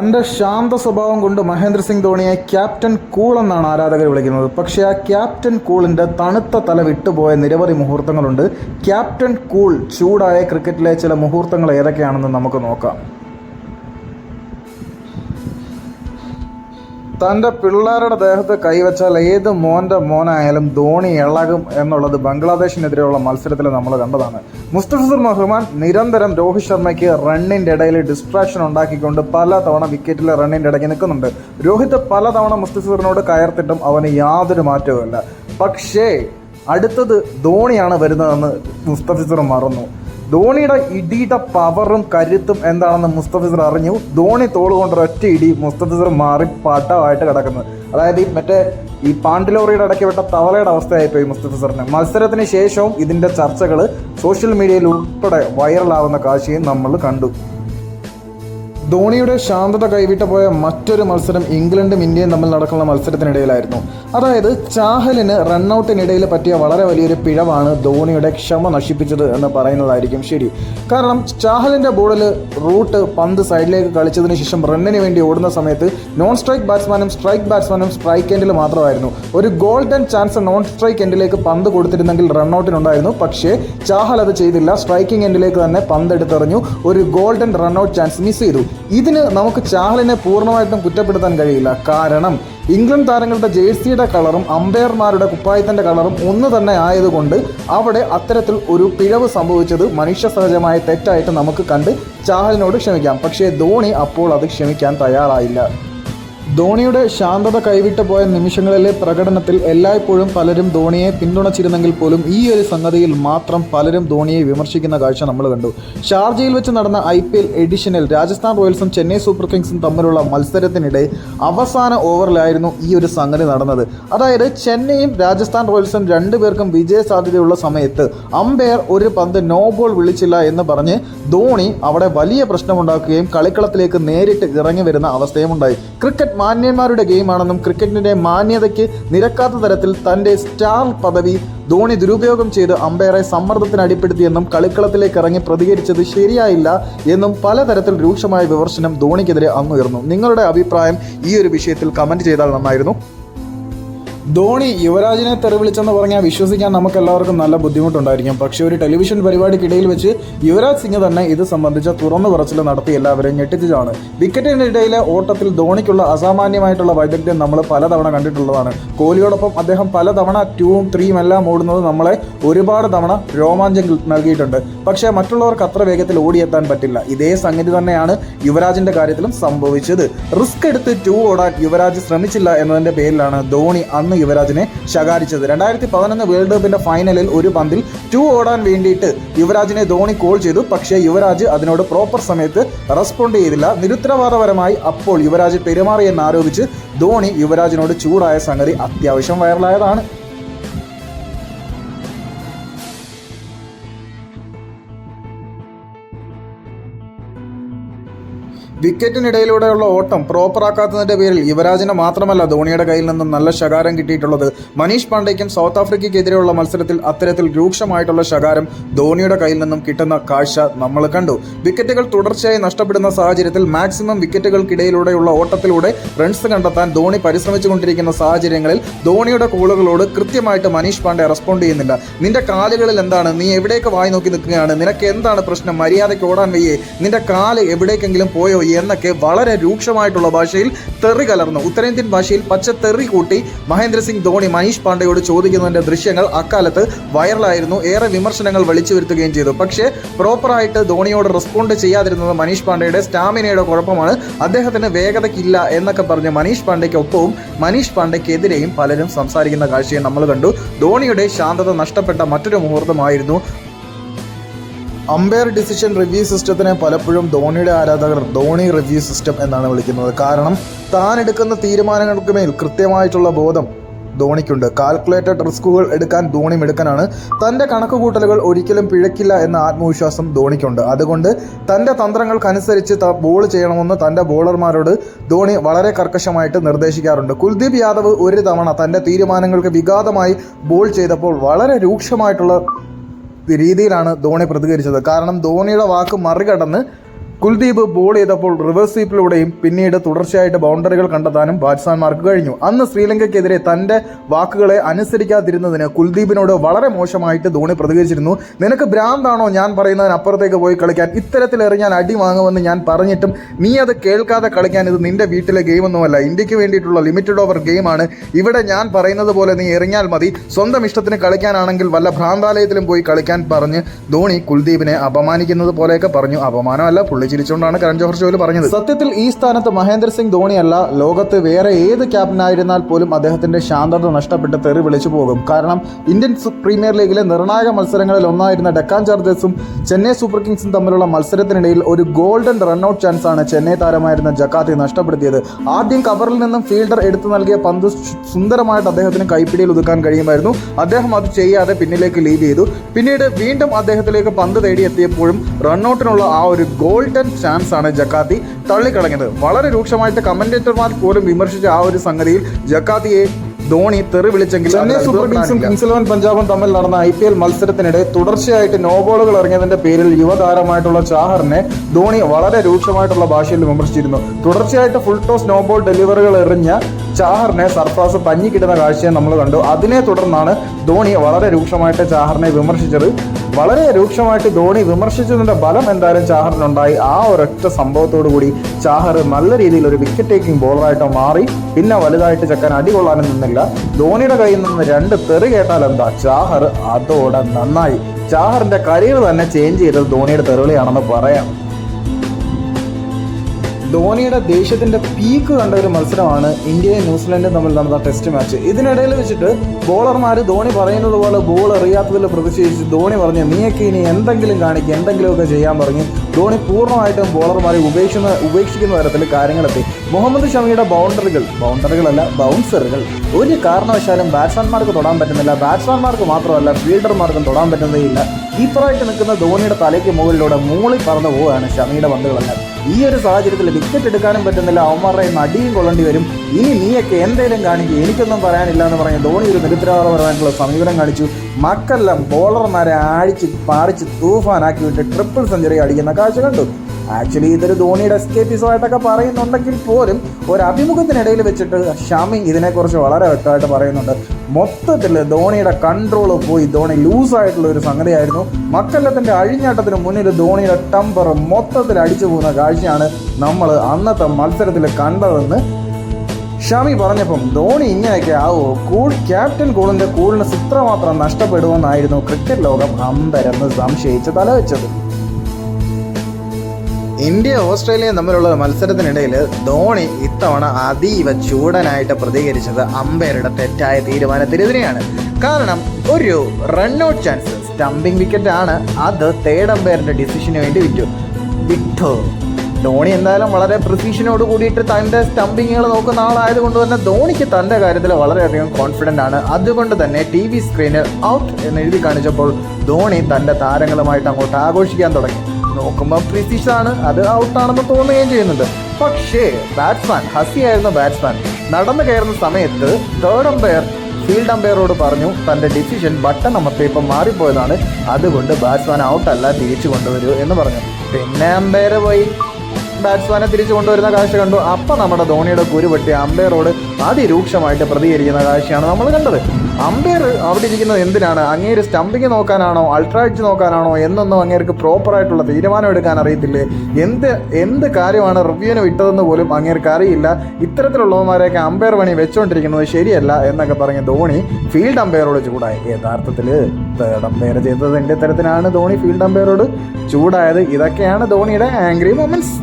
തന്റെ ശാന്ത സ്വഭാവം കൊണ്ട് മഹേന്ദ്ര സിംഗ് ധോണിയെ ക്യാപ്റ്റൻ കൂൾ എന്നാണ് ആരാധകർ വിളിക്കുന്നത്. പക്ഷേ ആ ക്യാപ്റ്റൻ കൂളിന്റെ തണുത്ത തല വിട്ടുപോയ നിരവധി മുഹൂർത്തങ്ങളുണ്ട്. ക്യാപ്റ്റൻ കൂൾ ചൂടായ ക്രിക്കറ്റിലെ ചില മുഹൂർത്തങ്ങൾ ഏതൊക്കെയാണെന്ന് നമുക്ക് നോക്കാം. തന്റെ പിള്ളേരുടെ ദേഹത്ത് കൈവച്ചാൽ ഏത് മോന്റെ മോനായാലും ധോണി ഇളകും എന്നുള്ളത് ബംഗ്ലാദേശിനെതിരെയുള്ള മത്സരത്തിൽ നമ്മൾ കണ്ടതാണ്. മുസ്തഫിസുർ റഹ്മാൻ നിരന്തരം രോഹിത് ശർമ്മയ്ക്ക് റണ്ണിന്റെ ഇടയിൽ ഡിസ്ട്രാക്ഷൻ ഉണ്ടാക്കിക്കൊണ്ട് പല തവണ വിക്കറ്റിൽ റണ്ണിന്റെ ഇടയ്ക്ക് നിൽക്കുന്നുണ്ട്. രോഹിത് പല തവണ മുസ്തഫിസുറിനോട് കയർത്തിട്ടും അവന് യാതൊരു മാറ്റവുമില്ല പക്ഷേ അടുത്തത് ധോണിയാണ് വരുന്നതെന്ന് മുസ്തഫിസുർ മറന്നു. ധോണിയുടെ ഇടിയുടെ പവറും കരുത്തും എന്താണെന്ന് മുസ്തഫിസർ അറിഞ്ഞു. ധോണി തോൾ കൊണ്ട് ഒറ്റ ഇടി മുസ്തഫിസർ മാറി പാട്ടമായിട്ട് കിടക്കുന്നത് അതായത് ഈ മറ്റേ ഈ പാണ്ടിലോറിയുടെ ഇടയ്ക്ക് വിട്ട തവളയുടെ അവസ്ഥയായിപ്പോയി മുസ്തഫിസറിന്. മത്സരത്തിന് ശേഷവും ഇതിന്റെ ചർച്ചകൾ സോഷ്യൽ മീഡിയയിൽ ഉൾപ്പെടെ വൈറലാവുന്ന കാഴ്ചയും നമ്മൾ കണ്ടു. ധോണിയുടെ ശാന്തത കൈവിട്ടു പോയ മറ്റൊരു മത്സരം ഇംഗ്ലണ്ടും ഇന്ത്യയും തമ്മിൽ നടക്കുന്ന മത്സരത്തിനിടയിലായിരുന്നു. അതായത് ചാഹലിന് റണ്ണൌട്ടിനിടയിൽ പറ്റിയ വളരെ വലിയൊരു പിഴവാണ് ധോണിയുടെ ക്ഷമ നശിപ്പിച്ചത് എന്ന് പറയുന്നതായിരിക്കും ശരി. കാരണം ചാഹലിന്റെ ബോളിൽ റൂട്ട് പന്ത് സൈഡിലേക്ക് കളിച്ചതിന് ശേഷം റണ്ണിന് വേണ്ടി ഓടുന്ന സമയത്ത് നോൺ സ്ട്രൈക്ക് ബാറ്റ്സ്മാനും സ്ട്രൈക്ക് ബാറ്റ്സ്മാനും സ്ട്രൈക്ക് എൻഡിൽ മാത്രമായിരുന്നു. ഒരു ഗോൾഡൻ ചാൻസ് നോൺ സ്ട്രൈക്ക് എൻഡിലേക്ക് പന്ത് കൊടുത്തിരുന്നെങ്കിൽ റണ്ണൌട്ടിനുണ്ടായിരുന്നു. പക്ഷേ ചാഹൽ അത് ചെയ്തില്ല. സ്ട്രൈക്കിംഗ് എൻഡിലേക്ക് തന്നെ പന്ത് എടുത്തെറിഞ്ഞു. ഒരു ഗോൾഡൻ റണ്ണൌട്ട് ചാൻസ് മിസ് ചെയ്തു. ഇതിന് നമുക്ക് ചാഹലിനെ പൂർണമായിട്ടും കുറ്റപ്പെടുത്താൻ കഴിയില്ല. കാരണം ഇംഗ്ലണ്ട് താരങ്ങളുടെ ജേഴ്സിയുടെ കളറും അമ്പയർമാരുടെ കുപ്പായത്തിന്റെ കളറും ഒന്ന് തന്നെ ആയതുകൊണ്ട് അവിടെ അത്തരത്തിൽ ഒരു പിഴവ് സംഭവിച്ചത് മനുഷ്യസഹജമായ തെറ്റായിട്ട് നമുക്ക് കണ്ട് ചാഹലിനോട് ക്ഷമിക്കാം. പക്ഷേ ധോണി അപ്പോൾ അത് ക്ഷമിക്കാൻ തയ്യാറായില്ല. ധോണിയുടെ ശാന്തത കൈവിട്ട് പോയ നിമിഷങ്ങളിലെ പ്രകടനത്തിൽ എല്ലായ്പ്പോഴും പലരും ധോണിയെ പിന്തുണച്ചിരുന്നെങ്കിൽ പോലും ഈ ഒരു സംഗതിയിൽ മാത്രം പലരും ധോണിയെ വിമർശിക്കുന്ന കാഴ്ച നമ്മൾ കണ്ടു. ഷാർജയിൽ വെച്ച് നടന്ന ഐ പി എൽ എഡിഷനിൽ രാജസ്ഥാൻ റോയൽസും ചെന്നൈ സൂപ്പർ കിങ്സും തമ്മിലുള്ള മത്സരത്തിനിടെ അവസാന ഓവറിലായിരുന്നു ഈ ഒരു സംഗതി നടന്നത്. അതായത് ചെന്നൈയും രാജസ്ഥാൻ റോയൽസും രണ്ടുപേർക്കും വിജയ സാധ്യതയുള്ള സമയത്ത് അമ്പയർ ഒരു പന്ത് നോ ബോൾ വിളിച്ചില്ല എന്ന് പറഞ്ഞ് ധോണി അവിടെ വലിയ പ്രശ്നമുണ്ടാക്കുകയും കളിക്കളത്തിലേക്ക് നേരിട്ട് ഇറങ്ങി വരുന്ന അവസ്ഥയും ഉണ്ടായി ക്രിക്കറ്റ് മാന്യന്മാരുടെ ഗെയിമാണെന്നും ക്രിക്കറ്റിന്റെ മാന്യതയ്ക്ക് നിരക്കാത്ത തരത്തിൽ തന്റെ സ്റ്റാർ പദവി ധോണി ദുരുപയോഗം ചെയ്ത് അമ്പയറെ സമ്മർദ്ദത്തിന് അടിപ്പെടുത്തിയെന്നും കളിക്കളത്തിലേക്ക് ഇറങ്ങി പ്രതികരിച്ചത് ശരിയായില്ല എന്നും പലതരത്തിൽ രൂക്ഷമായ വിമർശനം ധോണിക്കെതിരെ അന്നുയർന്നു നിങ്ങളുടെ അഭിപ്രായം ഈ ഒരു വിഷയത്തിൽ കമന്റ് ചെയ്താൽ നന്നായിരുന്നു. ധോണി യുവരാജിനെ തെറി വിളിച്ചെന്ന് പറഞ്ഞാൽ വിശ്വസിക്കാൻ നമുക്ക് എല്ലാവർക്കും നല്ല ബുദ്ധിമുട്ടുണ്ടായിരിക്കും. പക്ഷേ ഒരു ടെലിവിഷൻ പരിപാടിക്കിടയിൽ വെച്ച് യുവരാജ് സിംഗ് തന്നെ ഇത് സംബന്ധിച്ച തുറന്നു പറച്ചിൽ നടത്തി എല്ലാവരെയും ഞെട്ടിച്ചതാണ്. വിക്കറ്റിനിടയിലെ ഓട്ടത്തിൽ ധോണിക്കുള്ള അസാമാന്യമായിട്ടുള്ള വൈദഗ്ധ്യം നമ്മൾ പലതവണ കണ്ടിട്ടുള്ളതാണ്. കോഹ്ലിയോടൊപ്പം അദ്ദേഹം പലതവണ ടൂവും ത്രീയും എല്ലാം ഓടുന്നത് നമ്മളെ ഒരുപാട് തവണ രോമാഞ്ചം നൽകിയിട്ടുണ്ട്. പക്ഷേ മറ്റുള്ളവർക്ക് അത്ര വേഗത്തിൽ ഓടിയെത്താൻ പറ്റില്ല. ഇതേ സംഗതി തന്നെയാണ് യുവരാജിന്റെ കാര്യത്തിലും സംഭവിച്ചത്. റിസ്ക് എടുത്ത് ടൂ ഓടാൻ യുവരാജ് ശ്രമിച്ചില്ല എന്നതിന്റെ പേരിലാണ് ധോണി അന്ന് യുവരാജിനെ ശകാരിച്ചത്. രണ്ടായിരത്തി പതിനൊന്ന് വേൾഡ് കപ്പിന്റെ ഫൈനലിൽ ഒരു പന്തിൽ ടു ഓടാൻ വേണ്ടിയിട്ട് യുവരാജിനെ ധോണി കോൾ ചെയ്തു. പക്ഷേ യുവരാജ് അതിനോട് പ്രോപ്പർ സമയത്ത് റെസ്പോണ്ട് ചെയ്തില്ല. നിരുത്തരവാദപരമായി അപ്പോൾ യുവരാജ് പെരുമാറിയെന്ന് ആരോപിച്ച് ധോണി യുവരാജിനോട് ചൂടായ സംഗതി അത്യാവശ്യം വൈറലായതാണ്. വിക്കറ്റിനിടയിലൂടെയുള്ള ഓട്ടം പ്രോപ്പറാക്കാത്തതിന്റെ പേരിൽ യുവരാജിന് മാത്രമല്ല ധോണിയുടെ കയ്യിൽ നിന്നും നല്ല ശകാരം കിട്ടിയിട്ടുള്ളത്. മനീഷ് പാണ്ഡേക്കും സൗത്ത് ആഫ്രിക്കയ്ക്കെതിരെയുള്ള മത്സരത്തിൽ അത്തരത്തിൽ രൂക്ഷമായിട്ടുള്ള ശകാരം ധോണിയുടെ കയ്യിൽ നിന്നും കിട്ടുന്ന കാഴ്ച നമ്മൾ കണ്ടു. വിക്കറ്റുകൾ തുടർച്ചയായി നഷ്ടപ്പെടുന്ന സാഹചര്യത്തിൽ മാക്സിമം വിക്കറ്റുകൾക്കിടയിലൂടെയുള്ള ഓട്ടത്തിലൂടെ റൺസ് കണ്ടെത്താൻ ധോണി പരിശ്രമിച്ചുകൊണ്ടിരിക്കുന്ന സാഹചര്യങ്ങളിൽ ധോണിയുടെ കോളുകളോട് കൃത്യമായിട്ട് മനീഷ് പാണ്ഡെ റെസ്പോണ്ട് ചെയ്യുന്നില്ല. നിന്റെ കാലുകളിൽ എന്താണ്? നീ എവിടേക്ക് വായി നോക്കി നിൽക്കുകയാണ്? നിനക്ക് എന്താണ് പ്രശ്നം? മര്യാദയ്ക്ക് ഓടാൻ വയ്യേ. നിന്റെ കാൽ എവിടേക്കെങ്കിലും പോയോ? എന്നൊക്കെ വളരെ രൂക്ഷമായിട്ടുള്ള ഭാഷയിൽ തെറി കലർന്നു. ഉത്തരേന്ത്യൻ ഭാഷയിൽ പച്ച തെറി കൂട്ടി മഹേന്ദ്ര സിംഗ് ധോണി മനീഷ് പാണ്ഡെയോട് ചോദിക്കുന്നതിന്റെ ദൃശ്യങ്ങൾ അക്കാലത്ത് വൈറലായിരുന്നു. ഏറെ വിമർശനങ്ങൾ വിളിച്ചു വരുത്തുകയും ചെയ്തു. പക്ഷേ പ്രോപ്പറായിട്ട് ധോണിയോട് റെസ്പോണ്ട് ചെയ്യാതിരുന്നത് മനീഷ് പാണ്ഡെയുടെ സ്റ്റാമിനയുടെ കുഴപ്പമാണ്. അദ്ദേഹത്തിന് വേഗതയ്ക്കില്ല എന്നൊക്കെ പറഞ്ഞ് മനീഷ് പാണ്ഡെയ്ക്കൊപ്പവും മനീഷ് പാണ്ഡെയ്ക്കെതിരെയും പലരും സംസാരിക്കുന്ന കാഴ്ചയെ നമ്മൾ കണ്ടു. ധോണിയുടെ ശാന്തത നഷ്ടപ്പെട്ട മറ്റൊരു മുഹൂർത്തമായിരുന്നു അമ്പയർ ഡിസിഷൻ റിവ്യൂ സിസ്റ്റത്തിനെ പലപ്പോഴും ധോണിയുടെ ആരാധകർ ധോണി റിവ്യൂ സിസ്റ്റം എന്നാണ് വിളിക്കുന്നത്. കാരണം താൻ എടുക്കുന്ന തീരുമാനങ്ങൾക്ക് മേൽ കൃത്യമായിട്ടുള്ള ബോധം ധോണിക്കുണ്ട്. കാൽക്കുലേറ്റഡ് റിസ്കുകൾ എടുക്കാൻ ധോണി മിടുക്കനാണ്. തന്റെ കണക്കുകൂട്ടലുകൾ ഒരിക്കലും പിഴക്കില്ല എന്ന ആത്മവിശ്വാസം ധോണിക്കുണ്ട്. അതുകൊണ്ട് തന്റെ തന്ത്രങ്ങൾക്കനുസരിച്ച് ബോൾ ചെയ്യണമെന്ന് തന്റെ ബോളർമാരോട് ധോണി വളരെ കർക്കശമായിട്ട് നിർദ്ദേശിക്കാറുണ്ട്. കുൽദീപ് യാദവ് ഒരു തവണ തന്റെ തീരുമാനങ്ങൾക്ക് വിഘാതമായി ബോൾ ചെയ്തപ്പോൾ വളരെ രൂക്ഷമായിട്ടുള്ള രീതിയിലാണ് ധോണി പ്രതികരിച്ചത്. കാരണം ധോണിയുടെ വാക്ക് മറികടന്ന് കുൽദീപ് ബോൾ ചെയ്തപ്പോൾ റിവേഴ്സ് സ്വീപ്പിലൂടെയും പിന്നീട് തുടർച്ചയായിട്ട് ബൗണ്ടറികൾ കണ്ടെത്താനും ബാറ്റ്സ്മാൻമാർക്ക് കഴിഞ്ഞു. അന്ന് ശ്രീലങ്കയ്ക്കെതിരെ തന്റെ വാക്കുകളെ അനുസരിക്കാതിരുന്നതിന് കുൽദീപിനോട് വളരെ മോശമായിട്ട് ധോണി പ്രതികരിച്ചിരുന്നു. നിനക്ക് ഭ്രാന്താണോ ഞാൻ പറയുന്നതിനപ്പുറത്തേക്ക് പോയി കളിക്കാൻ? ഇത്തരത്തിലേറെ ഞാൻ അടി വാങ്ങുമെന്ന് ഞാൻ പറഞ്ഞിട്ടും നീ അത് കേൾക്കാതെ കളിക്കാൻ ഇത് നിന്റെ വീട്ടിലെ ഗെയിമൊന്നുമല്ല ഇന്ത്യയ്ക്ക് വേണ്ടിയിട്ടുള്ള ലിമിറ്റഡ് ഓവർ ഗെയിമാണ് ഇവിടെ ഞാൻ പറയുന്നത് പോലെ നീ എറിഞ്ഞാൽ മതി. സ്വന്തം ഇഷ്ടത്തിന് കളിക്കാനാണെങ്കിൽ വല്ല ഭ്രാന്താലയത്തിലും പോയി കളിക്കാൻ പറഞ്ഞ് ധോണി കുൽദീപിനെ അപമാനിക്കുന്നത് പോലെയൊക്കെ പറഞ്ഞു. അപമാനമല്ല പുള്ളി ചിരിച്ചുകൊണ്ടാണ് കരൺ ജോഹർ ഷോയിൽ പറഞ്ഞത്. സത്യത്തിൽ ഈ സ്ഥാനത്ത് മഹേന്ദ്ര സിംഗ് ധോണിയല്ല ലോകത്ത് വേറെ ഏത് ക്യാപ്റ്റനായിരുന്നാൽ പോലും അദ്ദേഹത്തിന്റെ ശാന്തത നഷ്ടപ്പെട്ട് തെറി വിളിച്ചു പോകും. കാരണം ഇന്ത്യൻ പ്രീമിയർ ലീഗിലെ നിർണായക മത്സരങ്ങളിൽ ഒന്നായിരുന്ന ഡെക്കാൻ ചാർജേഴ്സും ചെന്നൈ സൂപ്പർ കിങ്സും തമ്മിലുള്ള മത്സരത്തിനിടയിൽ ഒരു ഗോൾഡൻ റൺഔട്ട് ചാൻസ് ആണ് ചെന്നൈ താരമായിരുന്ന ജക്കാത്തി നഷ്ടപ്പെടുത്തിയത്. ആദ്യം കവറിൽ നിന്നും ഫീൽഡർ എടുത്തു നൽകിയ പന്ത് സുന്ദരമായിട്ട് അദ്ദേഹത്തിന് കൈപ്പിടിയിൽ ഒതുക്കാൻ കഴിയുമായിരുന്നു. അദ്ദേഹം അത് ചെയ്യാതെ പിന്നിലേക്ക് ലീഡ് ചെയ്തു. പിന്നീട് വീണ്ടും അദ്ദേഹത്തിലേക്ക് പന്ത് തേടിയെത്തിയപ്പോഴും റൺഔട്ടിനുള്ള ആ ഒരു ഗോൾഡൻ ചാൻസ് ആണ് ജക്കാത്തി തള്ളിക്കളഞ്ഞത്. വളരെ രൂക്ഷമായിട്ട് കമന്റേറ്റർമാർ പോലും വിമർശിച്ച ആ ഒരു സംഗതിയിൽ ജക്കാത്തിയെ ധോണി തെറി വിളിച്ചെങ്കിൽ ചെന്നൈ സൂപ്പർ കിങ്സും കിങ്സ് ഇലവൻ പഞ്ചാബും തമ്മിൽ നടന്ന ഐ പി എൽ മത്സരത്തിനിടെ തുടർച്ചയായിട്ട് നോബോളുകൾ ഇറങ്ങിയതിന്റെ പേരിൽ യുവതാരമായിട്ടുള്ള ചാഹറിനെ ധോണി വളരെ രൂക്ഷമായിട്ടുള്ള ഭാഷയിൽ വിമർശിച്ചിരുന്നു. തുടർച്ചയായിട്ട് ഫുൾ ടോസ് നോബോൾ ഡെലിവറികൾ എറിഞ്ഞ ചാഹറിനെ സർഫാസ് പഞ്ഞിക്കിടുന്ന കാഴ്ചയെ നമ്മൾ കണ്ടു. അതിനെ തുടർന്നാണ് ധോണി വളരെ രൂക്ഷമായിട്ട് ചാഹറിനെ വിമർശിച്ചത്. വളരെ രൂക്ഷമായിട്ട് ധോണി വിമർശിച്ചതിന്റെ ബലം എന്തായാലും ചാഹറിനുണ്ടായി. ആ ഒരൊറ്റ സംഭവത്തോടു കൂടി ചാഹർ നല്ല രീതിയിൽ ഒരു വിക്കറ്റ് ടേക്കിംഗ് ബോളറായിട്ട് മാറി. പിന്നെ വലുതായിട്ട് ചെക്കാൻ അടി കൊള്ളാനും നിന്നില്ല. ധോണിയുടെ കയ്യിൽ നിന്ന് രണ്ട് തെറി കേട്ടാൽ എന്താ? ചാഹർ അതോടെ നന്നായി. ചാഹറിന്റെ കരിയർ തന്നെ ചേഞ്ച് ചെയ്തത് ധോണിയുടെ തെറിവിളിയാണെന്ന് പറയാം. ധോണിയുടെ ദേഷ്യത്തിന്റെ പീക്ക് കണ്ട ഒരു മത്സരമാണ് ഇന്ത്യയും ന്യൂസിലൻഡും തമ്മിൽ നടന്ന ടെസ്റ്റ് മാച്ച് ഇതിനിടയിൽ വെച്ചിട്ട് ബോളർമാർ ധോണി പറയുന്നത് പോലെ ബോൾ എറിയാത്തതിൽ പ്രതിഷേധിച്ച് ധോണി പറഞ്ഞു നീയൊക്കെ ഇനി എന്തെങ്കിലും കാണിക്കുക എന്തെങ്കിലുമൊക്കെ ചെയ്യാൻ പറഞ്ഞു ധോണി പൂർണമായിട്ടും ബോളർമാരെ ഉപേക്ഷിക്കുന്ന ഉപേക്ഷിക്കുന്ന തരത്തിൽ കാര്യങ്ങളെത്തി. മുഹമ്മദ് ഷമിയുടെ ബൗണ്ടറികൾ ബൗണ്ടറികളല്ല ബൗൺസറുകൾ ഒരു കാരണവശാലും ബാറ്റ്സ്മാൻമാർക്ക് തൊടാൻ പറ്റുന്നില്ല. ബാറ്റ്സ്മാൻമാർക്ക് മാത്രമല്ല ഫീൽഡർമാർക്കും തൊടാൻ പറ്റുന്നതേയില്ല. കീപ്പറായിട്ട് നിൽക്കുന്ന ധോണിയുടെ തലയ്ക്ക് മുകളിലൂടെ മൂളി പറന്നു പോവുകയാണ് ഷമിയുടെ പന്തുകളെല്ലാം. ഈ ഒരു സാഹചര്യത്തിൽ വിക്കറ്റ് എടുക്കാനും പറ്റുന്നില്ല. അവന്മാരുടെ നടിയും കൊള്ളേണ്ടി വരും. ഇനി നീയൊക്കെ എന്തേലും കാണിക്കും. എനിക്കൊന്നും പറയാനില്ല എന്ന് പറഞ്ഞ് ധോണി ഒരു നിരുത്തരവാദപരമായിട്ടുള്ള സമീപനം കാണിച്ചു. മക്കെല്ലാം ബോളർമാരെ ആടിച്ച് പാറിച്ച് തൂഫാനാക്കി വിട്ട് ട്രിപ്പിൾ സെഞ്ചുറി അടിക്കുന്ന കാഴ്ച കണ്ടു. ആക്ച്വലി ഇതൊരു ധോണിയുടെ എസ്കേപ്പിസമായിട്ടൊക്കെ പറയുന്നുണ്ടെങ്കിൽ പോലും ഒരു അഭിമുഖത്തിനിടയിൽ വെച്ചിട്ട് ഷമി ഇതിനെക്കുറിച്ച് വളരെ വ്യക്തമായിട്ട് പറയുന്നുണ്ട്. മൊത്തത്തിൽ ധോണിയുടെ കൺട്രോൾ പോയി. ധോണി ലൂസായിട്ടുള്ള ഒരു സംഗതിയായിരുന്നു. മക്കല്ലത്തിന്റെ അഴിഞ്ഞാട്ടത്തിന് മുന്നിൽ ധോണിയുടെ ടെമ്പർ മൊത്തത്തിൽ അടിച്ചു പോകുന്ന കാഴ്ചയാണ് നമ്മൾ അന്നത്തെ മത്സരത്തിൽ കണ്ടതെന്ന് ഷമി പറഞ്ഞപ്പം ധോണി ഇങ്ങനെയൊക്കെ ആവോ? കൂൾ ക്യാപ്റ്റൻ കൂളിന്റെ കൂളിന് ഇത്രമാത്രം നഷ്ടപ്പെടുമെന്നായിരുന്നു ക്രിക്കറ്റ് ലോകം അമ്പരന്ന് സംശയിച്ച് തലവെച്ചത്. ഇന്ത്യ ഓസ്ട്രേലിയ തമ്മിലുള്ള മത്സരത്തിനിടയിൽ ധോണി ഇത്തവണ അതീവ ചൂടനായിട്ട് പ്രതികരിച്ചത് അമ്പയറുടെ തെറ്റായ തീരുമാനത്തിനെതിരെയാണ്. കാരണം ഒരു റൺഔട്ട് ചാൻസ് സ്റ്റംപിംഗ് വിക്കറ്റ് ആണ് അത് തേർഡ് അമ്പയറിന്റെ ഡിസിഷന് വേണ്ടി വിറ്റു. വിട്ടു ധോണി എന്തായാലും വളരെ പ്രിസീഷനോട് കൂടിയിട്ട് തന്റെ സ്റ്റംപിങ്ങുകൾ നോക്കുന്ന ആളായതുകൊണ്ട് തന്നെ ധോണിക്ക് തന്റെ കാര്യത്തിൽ വളരെയധികം കോൺഫിഡന്റ് ആണ്. അതുകൊണ്ട് തന്നെ ടി വി സ്ക്രീനിൽ ഔട്ട് എന്ന് എഴുതി കാണിച്ചപ്പോൾ ധോണി തന്റെ താരങ്ങളുമായിട്ട് അങ്ങോട്ട് ആഘോഷിക്കാൻ തുടങ്ങി. നോക്കുമ്പോൾ പ്രിസിഷാണ് അത് ഔട്ടാണെന്ന് തോന്നുകയും ചെയ്യുന്നുണ്ട്. പക്ഷേ ബാറ്റ്സ്മാൻ ഹസിയായിരുന്ന ബാറ്റ്സ്മാൻ നടന്നു കയറുന്ന സമയത്ത് തേർഡ് അമ്പയർ ഫീൽഡ് അമ്പയറോട് പറഞ്ഞു തന്റെ ഡിസിഷൻ ബട്ടൺ അമർത്തിയപ്പോൾ മാറിപ്പോയതാണ്. അതുകൊണ്ട് ബാറ്റ്സ്മാൻ ഔട്ടല്ല തിരിച്ചു കൊണ്ടുവരൂ എന്ന് പറഞ്ഞു. പിന്നെ അമ്പയർ പോയി. ബാറ്റ്സ്മാനെ തിരിച്ചു കൊണ്ടുവരുന്ന കാഴ്ച കണ്ടു. അപ്പം നമ്മുടെ ധോണിയുടെ കുരുപൊട്ടി അമ്പയറോട് അതിരൂക്ഷമായിട്ട് പ്രതികരിക്കുന്ന കാഴ്ചയാണ് നമ്മൾ കണ്ടത്. അമ്പയർ അവിടെ ഇരിക്കുന്നത് എന്തിനാണ്? അങ്ങേര് സ്റ്റംപിങ് നോക്കാനാണോ അൾട്രാ എഡ്ജ് നോക്കാനാണോ എന്നൊന്നും അങ്ങേർക്ക് പ്രോപ്പറായിട്ടുള്ള തീരുമാനം എടുക്കാൻ അറിയത്തില്ലേ? എന്ത് എന്ത് കാര്യമാണ് റിവ്യൂവിന് വിട്ടതെന്ന് പോലും അങ്ങേർക്ക് അറിയില്ല. ഇത്തരത്തിലുള്ളവന്മാരെയൊക്കെ അമ്പയർ പണി വെച്ചുകൊണ്ടിരിക്കുന്നത് ശരിയല്ല എന്നൊക്കെ പറഞ്ഞ് ധോണി ഫീൽഡ് അമ്പയറോട് ചൂടായി. യഥാർത്ഥത്തിൽ അമ്പയർ ചെയ്തതിന്റെ തരത്തിലാണ് ധോണി ഫീൽഡ് അമ്പയറോട് ചൂടായത്. ഇതൊക്കെയാണ് ധോണിയുടെ ആംഗ്രി മൊമെന്റ്സ്